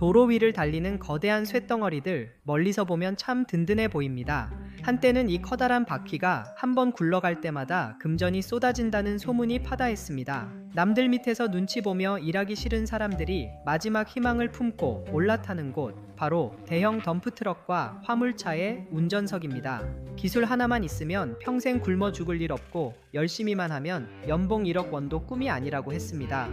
도로 위를 달리는 거대한 쇳덩어리들 멀리서 보면 참 든든해 보입니다. 한때는 이 커다란 바퀴가 한 번 굴러갈 때마다 금전이 쏟아진다는 소문이 파다했습니다. 남들 밑에서 눈치 보며 일하기 싫은 사람들이 마지막 희망을 품고 올라타는 곳 바로 대형 덤프트럭과 화물차의 운전석입니다. 기술 하나만 있으면 평생 굶어 죽을 일 없고 열심히만 하면 연봉 1억 원도 꿈이 아니라고 했습니다.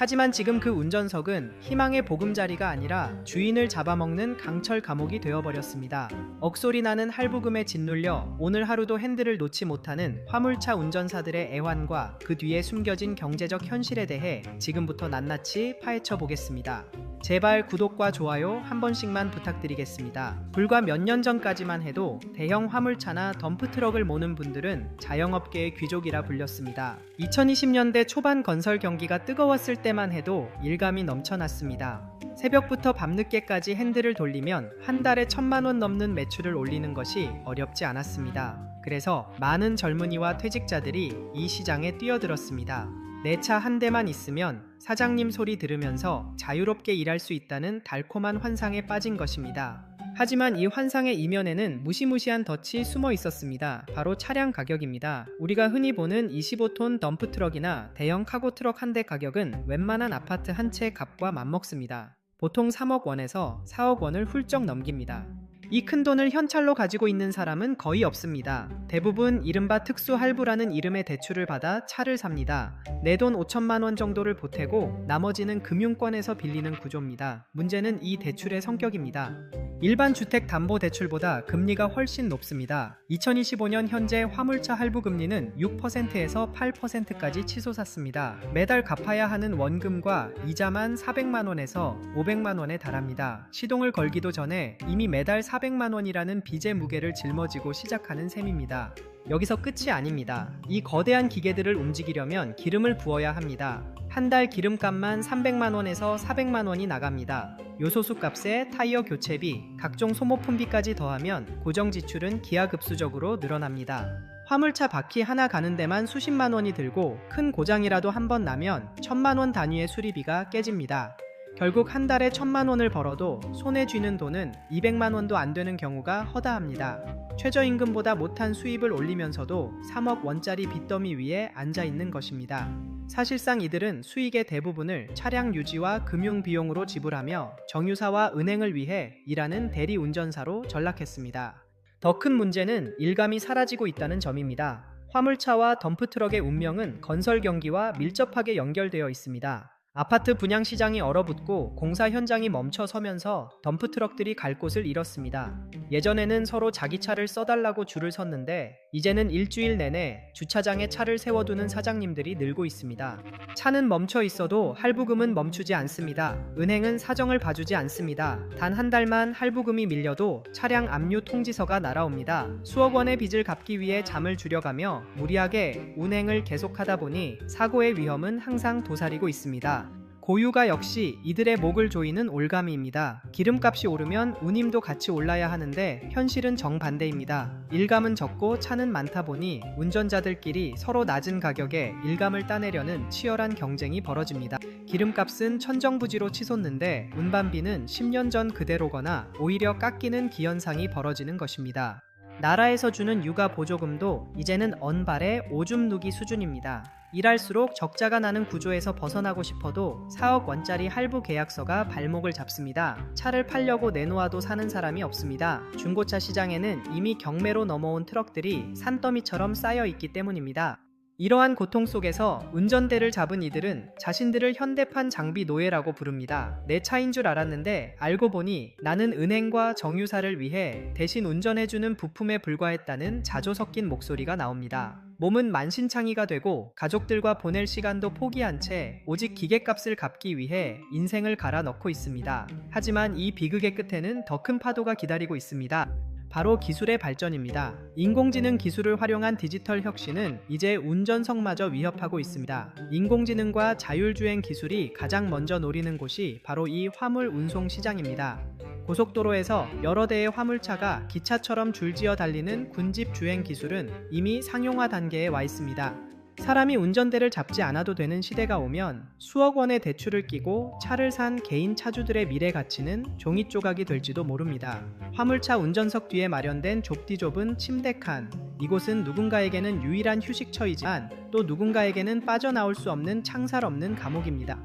하지만 지금 그 운전석은 희망의 보금자리가 아니라 주인을 잡아먹는 강철 감옥이 되어버렸습니다. 억소리 나는 할부금에 짓눌려 오늘 하루도 핸들을 놓지 못하는 화물차 운전사들의 애환과 그 뒤에 숨겨진 경제적 현실에 대해 지금부터 낱낱이 파헤쳐 보겠습니다. 제발 구독과 좋아요 한 번씩만 부탁드리겠습니다. 불과 몇 년 전까지만 해도 대형 화물차나 덤프트럭을 모는 분들은 자영업계의 귀족이라 불렸습니다. 2020년대 초반 건설 경기가 뜨거웠을 때만 해도 일감이 넘쳐났습니다. 새벽부터 밤늦게까지 핸들을 돌리면 한 달에 천만 원 넘는 매출을 올리는 것이 어렵지 않았습니다. 그래서 많은 젊은이와 퇴직자들이 이 시장에 뛰어들었습니다. 내 차 한 대만 있으면 사장님 소리 들으면서 자유롭게 일할 수 있다는 달콤한 환상에 빠진 것입니다. 하지만 이 환상의 이면에는 무시무시한 덫이 숨어 있었습니다. 바로 차량 가격입니다. 우리가 흔히 보는 25톤 덤프 트럭이나 대형 카고 트럭 한 대 가격은 웬만한 아파트 한 채 값과 맞먹습니다. 보통 3억 원에서 4억 원을 훌쩍 넘깁니다. 이 큰 돈을 현찰로 가지고 있는 사람은 거의 없습니다. 대부분 이른바 특수 할부라는 이름의 대출을 받아 차를 삽니다. 내 돈 5천만 원 정도를 보태고 나머지는 금융권에서 빌리는 구조입니다. 문제는 이 대출의 성격입니다. 일반 주택 담보 대출보다 금리가 훨씬 높습니다. 2025년 현재 화물차 할부 금리는 6%에서 8%까지 치솟았습니다. 매달 갚아야 하는 원금과 이자만 400만 원에서 500만 원에 달합니다. 시동을 걸기도 전에 이미 매달 400만 원이라는 빚의 무게를 짊어지고 시작하는 셈입니다. 여기서 끝이 아닙니다. 이 거대한 기계들을 움직이려면 기름을 부어야 합니다. 한 달 기름값만 300만 원에서 400만 원이 나갑니다. 요소수 값에 타이어 교체비, 각종 소모품비까지 더하면 고정 지출은 기하급수적으로 늘어납니다. 화물차 바퀴 하나 가는 데만 수십만 원이 들고 큰 고장이라도 한 번 나면 천만 원 단위의 수리비가 깨집니다. 결국 한 달에 천만 원을 벌어도 손에 쥐는 돈은 200만 원도 안 되는 경우가 허다합니다. 최저임금보다 못한 수입을 올리면서도 3억 원짜리 빚더미 위에 앉아 있는 것입니다. 사실상 이들은 수익의 대부분을 차량 유지와 금융 비용으로 지불하며 정유사와 은행을 위해 일하는 대리 운전사로 전락했습니다. 더 큰 문제는 일감이 사라지고 있다는 점입니다. 화물차와 덤프트럭의 운명은 건설 경기와 밀접하게 연결되어 있습니다. 아파트 분양 시장이 얼어붙고 공사 현장이 멈춰 서면서 덤프 트럭들이 갈 곳을 잃었습니다. 예전에는 서로 자기 차를 써달라고 줄을 섰는데 이제는 일주일 내내 주차장에 차를 세워두는 사장님들이 늘고 있습니다. 차는 멈춰 있어도 할부금은 멈추지 않습니다. 은행은 사정을 봐주지 않습니다. 단 한 달만 할부금이 밀려도 차량 압류 통지서가 날아옵니다. 수억 원의 빚을 갚기 위해 잠을 줄여가며 무리하게 운행을 계속하다 보니 사고의 위험은 항상 도사리고 있습니다. 고유가 역시 이들의 목을 조이는 올가미입니다. 기름값이 오르면 운임도 같이 올라야 하는데 현실은 정반대입니다. 일감은 적고 차는 많다 보니 운전자들끼리 서로 낮은 가격에 일감을 따내려는 치열한 경쟁이 벌어집니다. 기름값은 천정부지로 치솟는데 운반비는 10년 전 그대로거나 오히려 깎이는 기현상이 벌어지는 것입니다. 나라에서 주는 육아 보조금도 이제는 언발의 오줌 누기 수준입니다. 일할수록 적자가 나는 구조에서 벗어나고 싶어도 4억 원짜리 할부 계약서가 발목을 잡습니다. 차를 팔려고 내놓아도 사는 사람이 없습니다. 중고차 시장에는 이미 경매로 넘어온 트럭들이 산더미처럼 쌓여 있기 때문입니다. 이러한 고통 속에서 운전대를 잡은 이들은 자신들을 현대판 장비 노예라고 부릅니다. 내 차인 줄 알았는데 알고 보니 나는 은행과 정유사를 위해 대신 운전해주는 부품에 불과했다는 자조 섞인 목소리가 나옵니다. 몸은 만신창이가 되고 가족들과 보낼 시간도 포기한 채 오직 기계값을 갚기 위해 인생을 갈아 넣고 있습니다. 하지만 이 비극의 끝에는 더 큰 파도가 기다리고 있습니다. 바로 기술의 발전입니다. 인공지능 기술을 활용한 디지털 혁신은 이제 운전석마저 위협하고 있습니다. 인공지능과 자율주행 기술이 가장 먼저 노리는 곳이 바로 이 화물 운송 시장입니다. 고속도로에서 여러 대의 화물차가 기차처럼 줄지어 달리는 군집 주행 기술은 이미 상용화 단계에 와 있습니다. 사람이 운전대를 잡지 않아도 되는 시대가 오면 수억 원의 대출을 끼고 차를 산 개인 차주들의 미래 가치는 종이 조각이 될지도 모릅니다. 화물차 운전석 뒤에 마련된 좁디 좁은 침대 칸. 이곳은 누군가에게는 유일한 휴식처이지만 또 누군가에게는 빠져나올 수 없는 창살 없는 감옥입니다.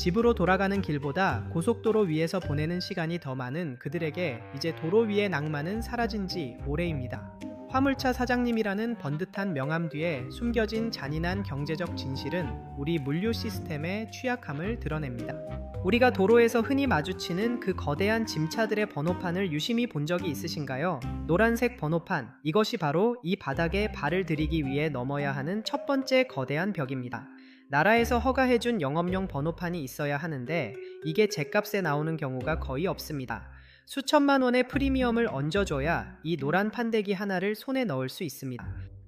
집으로 돌아가는 길보다 고속도로 위에서 보내는 시간이 더 많은 그들에게 이제 도로 위의 낭만은 사라진 지 오래입니다. 화물차 사장님이라는 번듯한 명함 뒤에 숨겨진 잔인한 경제적 진실은 우리 물류 시스템의 취약함을 드러냅니다. 우리가 도로에서 흔히 마주치는 그 거대한 짐차들의 번호판을 유심히 본 적이 있으신가요? 노란색 번호판, 이것이 바로 이 바닥에 발을 들이기 위해 넘어야 하는 첫 번째 거대한 벽입니다. 나라에서 허가해준 영업용 번호판이 있어야 하는데 이게 제값에 나오는 경우가 거의 없습니다. 수천만 원의 프리미엄을 얹어줘야 이 노란 판대기 하나를 손에 넣을 수 있습니다.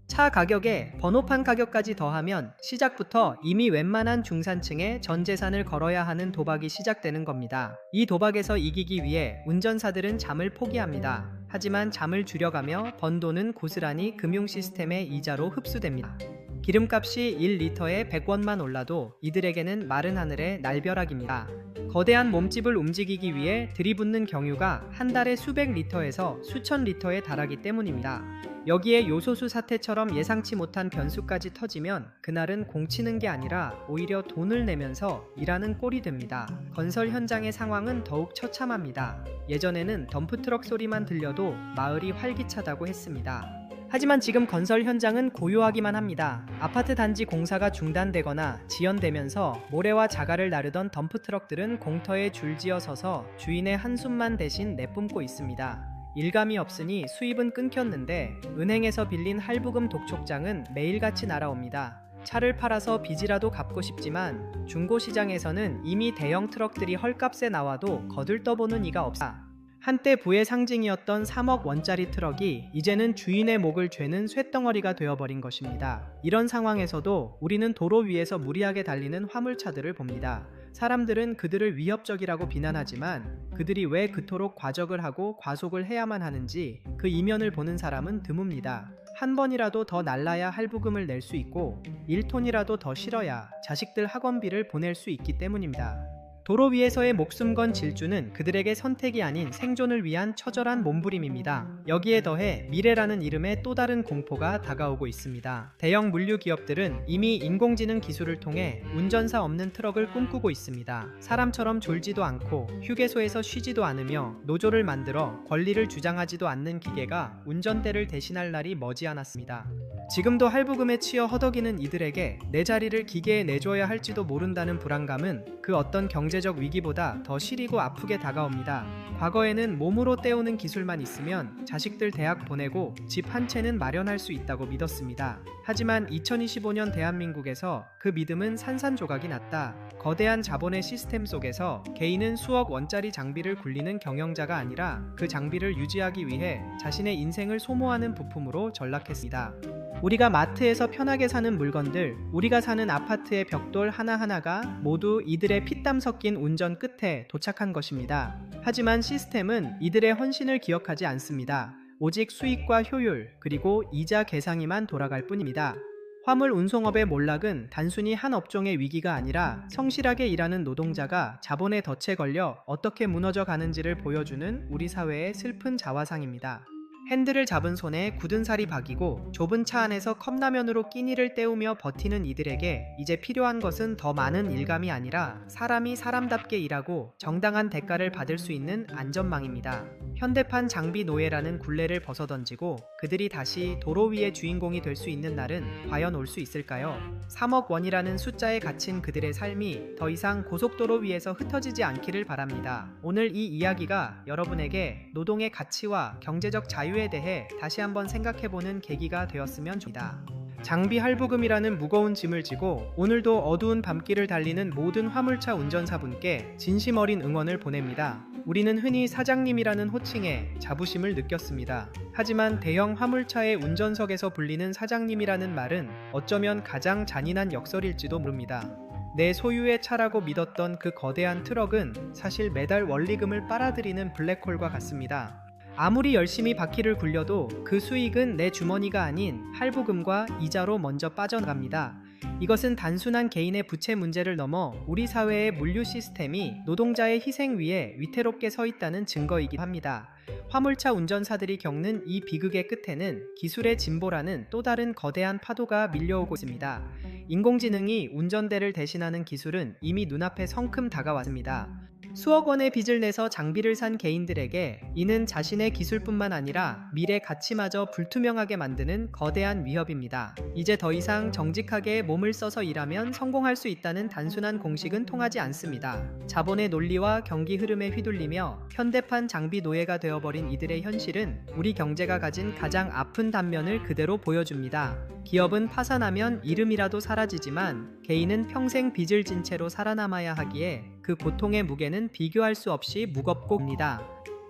차 가격에 번호판 가격까지 더하면 시작부터 이미 웬만한 중산층의 전 재산을 걸어야 하는 도박이 시작되는 겁니다. 이 도박에서 이기기 위해 운전사들은 잠을 포기합니다. 하지만 잠을 줄여가며 번 돈은 고스란히 금융 시스템의 이자로 흡수됩니다. 기름값이 1리터에 100원만 올라도 이들에게는 마른 하늘의 날벼락입니다. 거대한 몸집을 움직이기 위해 들이붓는 경유가 한 달에 수백 리터에서 수천 리터에 달하기 때문입니다. 여기에 요소수 사태처럼 예상치 못한 변수까지 터지면 그날은 공치는 게 아니라 오히려 돈을 내면서 일하는 꼴이 됩니다. 건설 현장의 상황은 더욱 처참합니다. 예전에는 덤프트럭 소리만 들려도 마을이 활기차다고 했습니다. 하지만 지금 건설 현장은 고요하기만 합니다. 아파트 단지 공사가 중단되거나 지연되면서 모래와 자갈을 나르던 덤프트럭들은 공터에 줄지어 서서 주인의 한숨만 대신 내뿜고 있습니다. 일감이 없으니 수입은 끊겼는데 은행에서 빌린 할부금 독촉장은 매일같이 날아옵니다. 차를 팔아서 빚이라도 갚고 싶지만 중고시장에서는 이미 대형 트럭들이 헐값에 나와도 거들떠보는 이가 없다. 한때 부의 상징이었던 3억 원짜리 트럭이 이제는 주인의 목을 죄는 쇳덩어리가 되어버린 것입니다. 이런 상황에서도 우리는 도로 위에서 무리하게 달리는 화물차들을 봅니다. 사람들은 그들을 위협적이라고 비난하지만 그들이 왜 그토록 과적을 하고 과속을 해야만 하는지 그 이면을 보는 사람은 드뭅니다. 한 번이라도 더 날라야 할부금을 낼 수 있고 1톤이라도 더 실어야 자식들 학원비를 보낼 수 있기 때문입니다. 도로 위에서의 목숨 건 질주는 그들에게 선택이 아닌 생존을 위한 처절한 몸부림입니다. 여기에 더해 미래라는 이름의 또 다른 공포가 다가오고 있습니다. 대형 물류 기업들은 이미 인공지능 기술을 통해 운전사 없는 트럭을 꿈꾸고 있습니다. 사람처럼 졸지도 않고 휴게소에서 쉬지도 않으며 노조를 만들어 권리를 주장하지도 않는 기계가 운전대를 대신할 날이 머지않았습니다. 지금도 할부금에 치여 허덕이는 이들에게 내 자리를 기계에 내줘야 할지도 모른다는 불안감은 그 어떤 경제 적 위기보다 더 시리고 아프게 다가옵니다. 과거에는 몸으로 때우는 기술만 있으면 자식들 대학 보내고 집 한 채는 마련할 수 있다고 믿었습니다. 하지만 2025년 대한민국에서 그 믿음은 산산조각이 났다. 거대한 자본의 시스템 속에서 개인은 수억 원짜리 장비를 굴리는 경영자가 아니라 그 장비를 유지하기 위해 자신의 인생을 소모하는 부품으로 전락했습니다. 우리가 마트에서 편하게 사는 물건들, 우리가 사는 아파트의 벽돌 하나하나가 모두 이들의 피땀 섞인 운전 끝에 도착한 것입니다. 하지만 시스템은 이들의 헌신을 기억하지 않습니다. 오직 수익과 효율, 그리고 이자 계상이만 돌아갈 뿐입니다. 화물 운송업의 몰락은 단순히 한 업종의 위기가 아니라 성실하게 일하는 노동자가 자본의 덫에 걸려 어떻게 무너져 가는지를 보여주는 우리 사회의 슬픈 자화상입니다. 핸들을 잡은 손에 굳은 살이 박이고 좁은 차 안에서 컵라면으로 끼니를 때우며 버티는 이들에게 이제 필요한 것은 더 많은 일감이 아니라 사람이 사람답게 일하고 정당한 대가를 받을 수 있는 안전망입니다. 현대판 장비 노예라는 굴레를 벗어던지고 그들이 다시 도로 위의 주인공이 될 수 있는 날은 과연 올 수 있을까요? 3억 원이라는 숫자에 갇힌 그들의 삶이 더 이상 고속도로 위에서 흩어지지 않기를 바랍니다. 오늘 이 이야기가 여러분에게 노동의 가치와 경제적 자유에 대해 다시 한번 생각해보는 계기가 되었으면 좋겠습니다. 장비 할부금이라는 무거운 짐을 지고 오늘도 어두운 밤길을 달리는 모든 화물차 운전사분께 진심 어린 응원을 보냅니다. 우리는 흔히 사장님이라는 호칭에 자부심을 느꼈습니다. 하지만 대형 화물차의 운전석에서 불리는 사장님이라는 말은 어쩌면 가장 잔인한 역설일지도 모릅니다. 내 소유의 차라고 믿었던 그 거대한 트럭은 사실 매달 원리금을 빨아들이는 블랙홀과 같습니다. 아무리 열심히 바퀴를 굴려도 그 수익은 내 주머니가 아닌 할부금과 이자로 먼저 빠져나갑니다. 이것은 단순한 개인의 부채 문제를 넘어 우리 사회의 물류 시스템이 노동자의 희생 위에 위태롭게 서 있다는 증거이기도 합니다. 화물차 운전사들이 겪는 이 비극의 끝에는 기술의 진보라는 또 다른 거대한 파도가 밀려오고 있습니다. 인공지능이 운전대를 대신하는 기술은 이미 눈앞에 성큼 다가왔습니다. 수억 원의 빚을 내서 장비를 산 개인들에게 이는 자신의 기술뿐만 아니라 미래 가치마저 불투명하게 만드는 거대한 위협입니다. 이제 더 이상 정직하게 몸을 써서 일하면 성공할 수 있다는 단순한 공식은 통하지 않습니다. 자본의 논리와 경기 흐름에 휘둘리며 현대판 장비 노예가 되어버린 이들의 현실은 우리 경제가 가진 가장 아픈 단면을 그대로 보여줍니다. 기업은 파산하면 이름이라도 사라지지만 개인은 평생 빚을 진 채로 살아남아야 하기에 그 고통의 무게는 비교할 수 없이 무겁고 옵니다.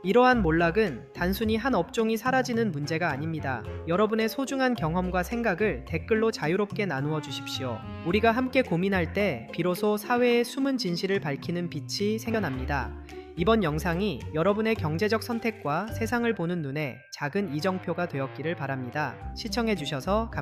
이러한 몰락은 단순히 한 업종이 사라지는 문제가 아닙니다. 여러분의 소중한 경험과 생각을 댓글로 자유롭게 나누어 주십시오. 우리가 함께 고민할 때 비로소 사회의 숨은 진실을 밝히는 빛이 생겨납니다. 이번 영상이 여러분의 경제적 선택과 세상을 보는 눈에 작은 이정표가 되었기를 바랍니다. 시청해 주셔서 감사합니다.